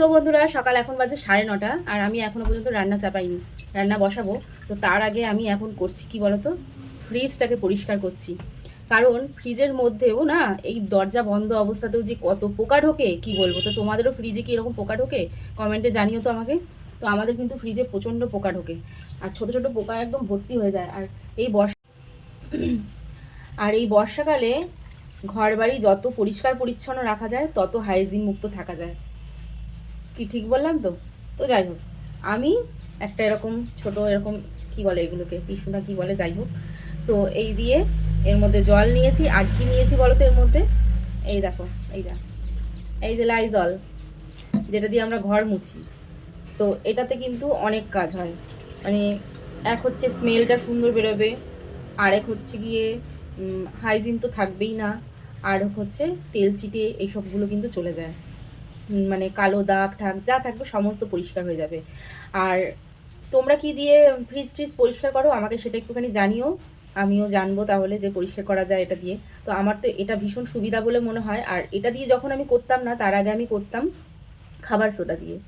তো বন্ধুরা, সকাল এখন বাজে সাড়ে নটা আর আমি এখনও পর্যন্ত রান্না চাপাইনি, রান্না বসাবো। তো তার আগে আমি এখন করছি কি বলতো? ফ্রিজটাকে পরিষ্কার করছি। কারণ ফ্রিজের মধ্যেও না, এই দরজা বন্ধ অবস্থাতেও যে কত পোকা ঢোকে, কি বলব? তো তোমাদেরও ফ্রিজে কি এরকম পোকা ঢোকে? কমেন্টে জানিও তো আমাকে। তো আমাদের কিন্তু ফ্রিজে প্রচণ্ড পোকা ঢোকে। আর ছোট ছোট পোকা একদম ভর্তি হয়ে যায়। আর এই বর্ষা, আর এই বর্ষাকালে ঘর বাড়ি যত পরিষ্কার পরিচ্ছন্ন রাখা যায়, তত হাইজিন মুক্ত থাকা যায়। কি ঠিক বললাম তো? তো যাই হোক, আমি একটা এরকম ছোট এরকম কি বলে এগুলোকে, টিস্যু না কি বলে, যাই হোক। তো এই দিয়ে এর মধ্যে জল নিয়েছি, আর কি নিয়েছি বলো তো এর মধ্যে? এই দেখো, এই দেখ। এই যে লাইজল যেটা দিয়ে আমরা ঘর মুছি। তো এটাতে কিন্তু অনেক কাজ হয়। মানে এক হচ্ছে স্মেলটা সুন্দর বেরোবে, আরেক হচ্ছে গিয়ে হাইজিন তো থাকবেই না, আর হচ্ছে তেল চিটে এইসবগুলো কিন্তু চলে যায়। মানে কালো দাগ ঠাক যা থাকবে সমস্ত পরিষ্কার হয়ে যাবে। আর তোমরা কি দিয়ে ফ্রিজ ট্রিজ পরিষ্কার করো? আমাকে সেটা একটুখানি জানিও। আমিও জানব তাহলে যে পরিষ্কার করা যায় এটা দিয়ে। তো আমার তো এটা ভীষণ সুবিধা বলে মনে হয়। আর এটা দিয়ে যখন আমি করতাম না, তার আগে আমি করতাম খাবার সোডা দিয়ে।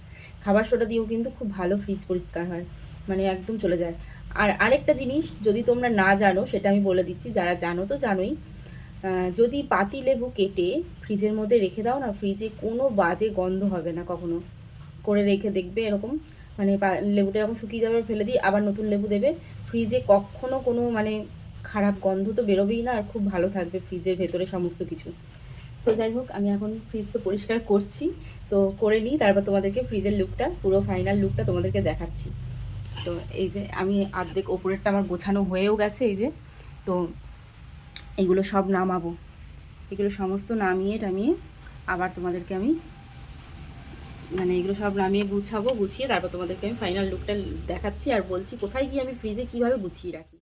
খাবার সোডা দিয়েও কিন্তু খুব ভালো ফ্রিজ পরিষ্কার হয়। মানে একদম চলে যায়। আর আরেকটা জিনিস যদি তোমরা না জানো, সেটা আমি বলে দিচ্ছি। যারা জানো তো জানোই। যদি পাতি লেবু কেটে ফ্রিজের মধ্যে রেখে দাও না, ফ্রিজে কোনো বাজে গন্ধ হবে না কখনো। করে রেখে দেখবে এরকম। মানে লেবুটা যখন শুকিয়ে যাবে ফেলে দিই, আবার নতুন লেবু দেবে। ফ্রিজে কখনো কোনো মানে খারাপ গন্ধ তো বেরোবেই না, আর খুব ভালো থাকবে ফ্রিজের ভেতরে সমস্ত কিছু। তো যাই হোক, আমি এখন ফ্রিজ তো পরিষ্কার করছি। তো করে নিই, তারপর তোমাদেরকে ফ্রিজের লুকটা পুরো ফাইনাল লুকটা তোমাদেরকে দেখাচ্ছি। তো এই যে আমি অর্ধেক ওপরেরটা আমার গোছানো হয়েও গেছে, এই যে। তো এগুলো সব নামাবো। এগুলো সমস্ত নামিয়ে টামিয়ে আবার তোমাদেরকে আমি মানে এগুলো সব নামিয়ে গুছাবো, গুছিয়ে তারপর তোমাদেরকে আমি ফাইনাল লুকটা দেখাচ্ছি আর বলছি কোথায় গিয়ে আমি ফ্রিজে কীভাবে গুছিয়ে রাখি।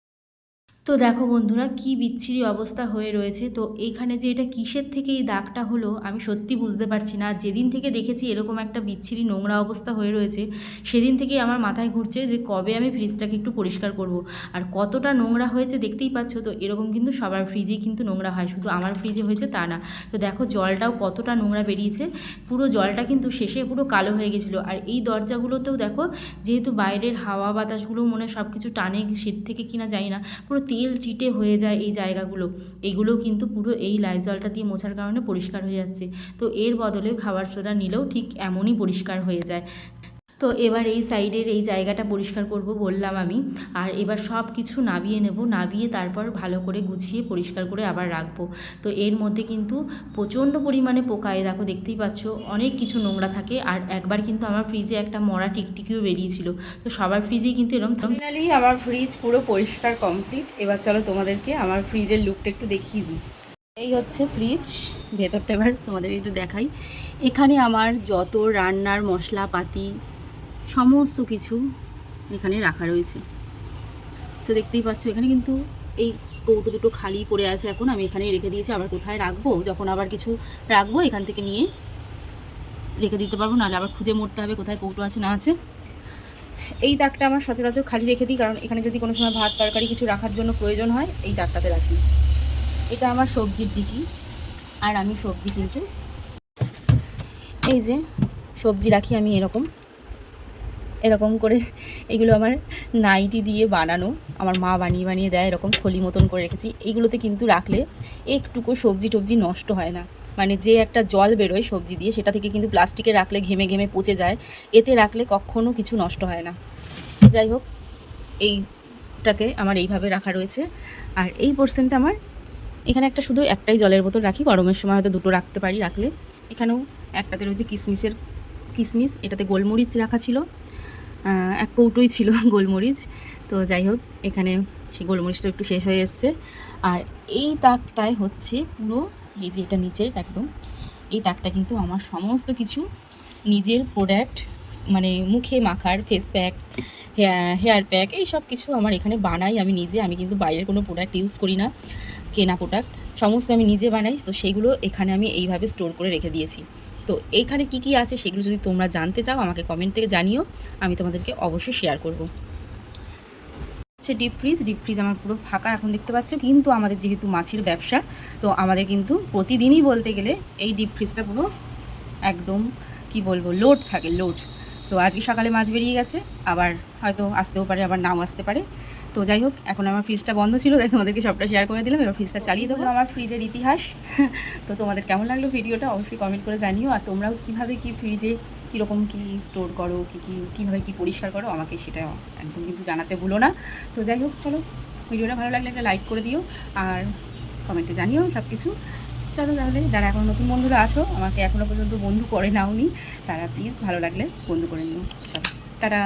তো দেখো বন্ধুরা, কি বিচ্ছিরি অবস্থা হয়ে রয়েছে। তো এইখানে যে এটা কিসের থেকে এই দাগটা হলো, আমি সত্যি বুঝতে পারছি না। যেদিন থেকে দেখেছি এরকম একটা বিচ্ছিরি নোংরা অবস্থা হয়ে রয়েছে, সেদিন থেকেই আমার মাথায় ঘুরছে যে কবে আমি ফ্রিজটাকে একটু পরিষ্কার করব। আর কতটা নোংরা হয়েছে দেখতেই পাচ্ছ তো, এরকম কিন্তু সবার ফ্রিজেই কিন্তু নোংরা হয়। শুধু আমার ফ্রিজে হয়েছে তা না। তো দেখো জলটাও কতটা নোংরা বেরিয়েছে, পুরো জলটা কিন্তু শেষে পুরো কালো হয়ে গেছিল। আর এই দরজাগুলোতেও দেখো, যেহেতু বাইরের হাওয়া বাতাসগুলো মনে সব কিছু টানে শীত থেকে কিনা জানি না, পুরো তেল চিটে হয়ে যায় এই জায়গাগুলো। এগুলো কিন্তু পুরো এই লাইজলটা দিয়ে মোছার কারণে পরিষ্কার হয়ে যাচ্ছে। তো এর বদলে খাবার সোডা নিলেও ঠিক এমনই পরিষ্কার হয়ে যায়। তো এবার এই সাইডের এই জায়গাটা পরিষ্কার করব বললাম আমি। আর এবার সব কিছু নাবিয়ে নেব, নাবিয়ে তারপর ভালো করে গুছিয়ে পরিষ্কার করে আবার রাখব। তো এর মধ্যে কিন্তু প্রচণ্ড পরিমাণে পোকা এ দেখো দেখতেই পাচ্ছ, অনেক কিছু নোংরা থাকে। আর একবার কিন্তু আমার ফ্রিজে একটা মরা টিকটিকিও বেরিয়েছিল। তো সবার ফ্রিজেই কিন্তু এরকম ফাইনালি আমার ফ্রিজ পুরো পরিষ্কার কমপ্লিট এবার চলো তোমাদেরকে আমার ফ্রিজের লুকটা একটু দেখিয়ে দিই। এই হচ্ছে ফ্রিজ ভেতরটা এবার তোমাদের একটু দেখাই। এখানে আমার যত রান্নার মশলাপাতি সমস্ত কিছু এখানে রাখা রয়েছে। তো দেখতেই পাচ্ছ, এখানে কিন্তু এই কৌটো দুটো খালি পড়ে আছে এখন, আমি এখানেই রেখে দিয়েছি, আবার কোথায় রাখব? যখন আবার কিছু রাখব, এখান থেকে নিয়ে রেখে দিতে পারব, নাহলে আবার খুঁজে মরতে হবে কোথায় কৌটো আছে, না আছে। এই দাগটা আমার সচরাচর খালি রেখে দিই, কারণ এখানে যদি কোনো সময় ভাত, তরকারি কিছু রাখার জন্য প্রয়োজন হয়, এই দাগটাতে রাখি। এটা আমার সবজির দিকি আর আমি সবজি কিন্তু এই যে সবজি রাখি আমি এরকম। এরকম করে এগুলো আমার নাইটি দিয়ে বানানো। আমার মা বানিয়ে বানিয়ে দেয়, এরকম থলি মতন করে রেখেছি। এইগুলোতে কিন্তু রাখলে একটুকু সবজি টবজি নষ্ট হয় না। মানে যে একটা জল বেরোয় সবজি দিয়ে, সেটা থেকে কিন্তু প্লাস্টিকে রাখলে ঘেমে ঘেমে পচে যায়। এতে রাখলে কখনো কিছু নষ্ট হয় না। যাই হোক, এইটাকে আমার এইভাবে রাখা রয়েছে। আর এই পোর্শনটা আমার এখানে একটা শুধু একটাই জলের বোতল রাখি। গরমের সময় হয়তো দুটো রাখতে পারি রাখলে। এখানেও একটাতে রয়েছে কিশমিশের কিশমিশ এটাতে গোলমরিচ রাখা ছিল। এক কৌটোই ছিল গোলমরিচ। তো যাই হোক, এখানে সেই গোলমরিচটা একটু শেষ হয়ে এসছে। আর এই তাকটায় হচ্ছে পুরো, এই যে এটা নিচের একদম, এই তাকটা কিন্তু আমার সমস্ত কিছু নিজের প্রোডাক্ট মানে মুখে মাখার ফেস প্যাক হেয়ার প্যাক এই সব কিছু আমার এখানে বানাই আমি নিজে। আমি কিন্তু বাইরের কোনো প্রোডাক্ট ইউজ করি না, কেনা প্রোডাক্ট সমস্ত আমি নিজে বানাই। তো সেগুলো এখানে আমি এইভাবে স্টোর করে রেখে দিয়েছি। তো এইখানে কি কি আছে সেগুলো যদি তোমরা জানতে চাও, আমাকে কমেন্টে জানিও। আমি তোমাদেরকে অবশ্যই শেয়ার করব। হচ্ছে ডিপ ফ্রিজ ডিপ ফ্রিজ আমার পুরো ফাঁকা এখন দেখতে পাচ্ছ, কিন্তু আমাদের যেহেতু মাছের ব্যবসা, তো আমাদের কিন্তু প্রতিদিনই বলতে গেলে এই ডিপ ফ্রিজটা পুরো একদম, কি বলব লোড থাকে লোড তো আজকে সকালে মাছ বেরিয়ে গেছে, আবার হয়তো আসতেও পারে, আবার নাও আসতে পারে। তো যাই হোক, এখন আমার ফ্রিজটা বন্ধ ছিল, তাই তোমাদেরকে সবটা শেয়ার করে দিলাম। এবার ফ্রিজটা চালিয়ে দেবো আমার ফ্রিজের ইতিহাস। তো তোমাদের কেমন লাগল ভিডিওটা অবশ্যই কমেন্ট করে জানিও। আর তোমরাও কীভাবে কি ফ্রিজে কীরকম কী স্টোর করো, কী কী, কীভাবে কী পরিষ্কার করো, আমাকে সেটা একদম কিন্তু জানাতে ভুলো না। তো যাই হোক, চলো ভিডিওটা ভালো লাগলে একটা লাইক করে দিও। আর কমেন্টে জানিও সব কিছু চলো তাহলে, যারা এখন নতুন বন্ধুরা আছো, আমাকে এখনও পর্যন্ত বন্ধু করে নাওনি, তারা প্লিজ ভালো লাগলে বন্ধু করে নিও। চলো, টাটা।